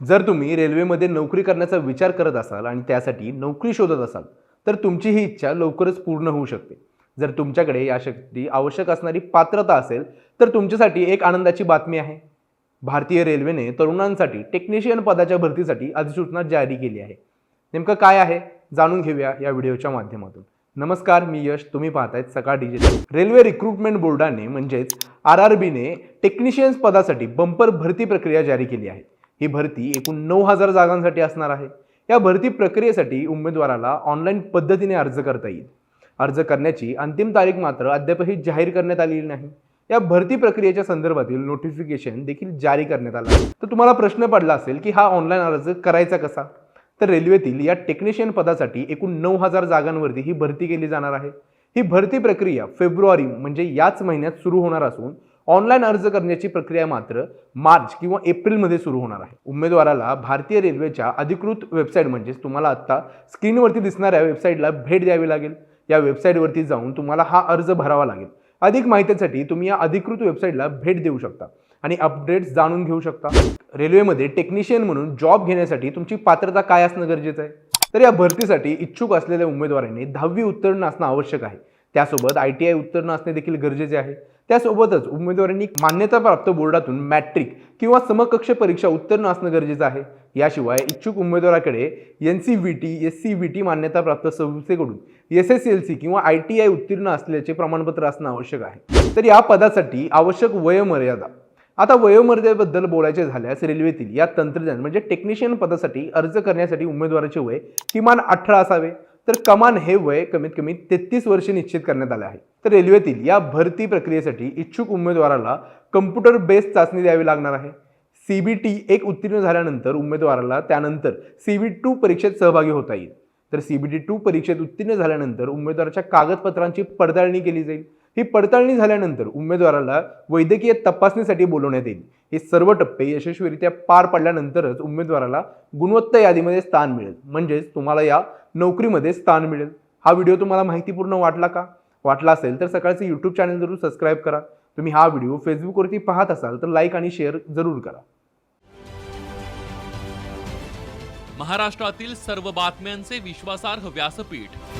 जर तुम्ही रेल्वेमध्ये नोकरी करण्याचा विचार करत असाल आणि त्यासाठी नोकरी शोधत असाल तर तुमची ही इच्छा लवकरच पूर्ण होऊ शकते. जर तुमच्याकडे यासाठी आवश्यक असणारी पात्रता असेल तर तुमच्यासाठी एक आनंदाची बातमी आहे. भारतीय रेल्वेने तरुणांसाठी टेक्निशियन पदाच्या भरतीसाठी अधिसूचना जारी केली आहे. नेमकं काय आहे? जाणून घेऊया या व्हिडिओच्या माध्यमातून. नमस्कार मी यश. तुम्ही पाहतायत सकाळ डिजिटल. रेल्वे रिक्रुटमेंट बोर्डाने म्हणजेच आर आर बीने टेक्निशियन्स पदासाठी बंपर भरती प्रक्रिया जारी केली आहे. ही भरती एकूण नऊ हजार जागांसाठी असणार आहे. या भरती प्रक्रियेसाठी उमेदवाराला ऑनलाईन पद्धतीने अर्ज करता येईल. अर्ज करण्याची अंतिम तारीख मात्र अद्यापही जाहीर करण्यात आलेली नाही. या भरती प्रक्रियेच्या संदर्भातील नोटिफिकेशन देखील जारी करण्यात आलं. आहे तर तुम्हाला प्रश्न पडला असेल की हा ऑनलाईन अर्ज करायचा कसा? तर रेल्वेतील या टेक्निशियन पदासाठी एकूण नऊ हजार जागांवरती ही भरती केली जाणार आहे. ही भरती प्रक्रिया फेब्रुवारी म्हणजे याच महिन्यात सुरू होणार असून ऑनलाईन अर्ज करण्याची प्रक्रिया मात्र मार्च किंवा एप्रिलमध्ये सुरू होणार आहे. उमेदवाराला भारतीय रेल्वेच्या अधिकृत वेबसाईट म्हणजेच तुम्हाला आत्ता स्क्रीनवरती दिसणाऱ्या वेबसाईटला भेट द्यावी लागेल. या वेबसाईटवरती जाऊन तुम्हाला हा अर्ज भरावा लागेल. अधिक माहितीसाठी तुम्ही या अधिकृत वेबसाईटला भेट देऊ शकता आणि अपडेट्स जाणून घेऊ शकता. रेल्वेमध्ये टेक्निशियन म्हणून जॉब घेण्यासाठी तुमची पात्रता काय असणं गरजेचं आहे? तर या भरतीसाठी इच्छुक असलेल्या उमेदवारांनी दहावी उत्तीर्ण असणं आवश्यक आहे. त्यासोबत आय टी आय उत्तीर्ण असणे देखील गरजेचे आहे. त्यासोबतच उमेदवारांनी मान्यताप्राप्त बोर्डातून मॅट्रिक किंवा समकक्ष परीक्षा उत्तीर्ण असणं गरजेचं आहे. याशिवाय इच्छुक उमेदवाराकडे N C V T S C V T मान्यताप्राप्त संस्थेकडून एस एस एल सी किंवा आय टी आय उत्तीर्ण असल्याचे प्रमाणपत्र असणं आवश्यक आहे. तर या पदासाठी आवश्यक वयोमर्यादा. आता वयोमर्यादेबद्दल बोलायचे झाल्यास रेल्वेतील या तंत्रज्ञान म्हणजे टेक्निशियन पदासाठी अर्ज करण्यासाठी उमेदवाराचे वय किमान अठरा असावे. तर कमान हे वय कमीत कमी तेहतीस वर्षे निश्चित करण्यात आले आहे. तर रेल्वेतील या भरती प्रक्रियेसाठी इच्छुक उमेदवाराला कम्प्युटर बेस्ड चाचणी द्यावी लागणार आहे. सी बी टी एक उत्तीर्ण झाल्यानंतर उमेदवाराला त्यानंतर सी बी टू परीक्षेत सहभागी होता येईल. तर सी बी टी टू परीक्षेत उत्तीर्ण झाल्यानंतर उमेदवाराच्या कागदपत्रांची पडताळणी केली जाईल. ही पडताळणी झाल्यानंतर उमेदवाराला वैद्यकीय तपासणीसाठी बोलवण्यात येईल. हे सर्व टप्पे यशस्वीरित्या पार पडल्यानंतरच उमेदवाराला गुणवत्ता यादीमध्ये स्थान मिळेल. म्हणजेच तुम्हाला या नोकरीमध्ये स्थान मिळेल. हा व्हिडिओ तुम्हाला माहितीपूर्ण वाटला का? वाटला असेल तर सकाळचे यूट्यूब चॅनल जरूर सबस्क्राईब करा. तुम्ही हा व्हिडिओ फेसबुकवरती पाहत असाल तर लाईक आणि शेअर जरूर करा. महाराष्ट्रातील सर्व बातम्यांचे विश्वासार्ह व्यासपीठ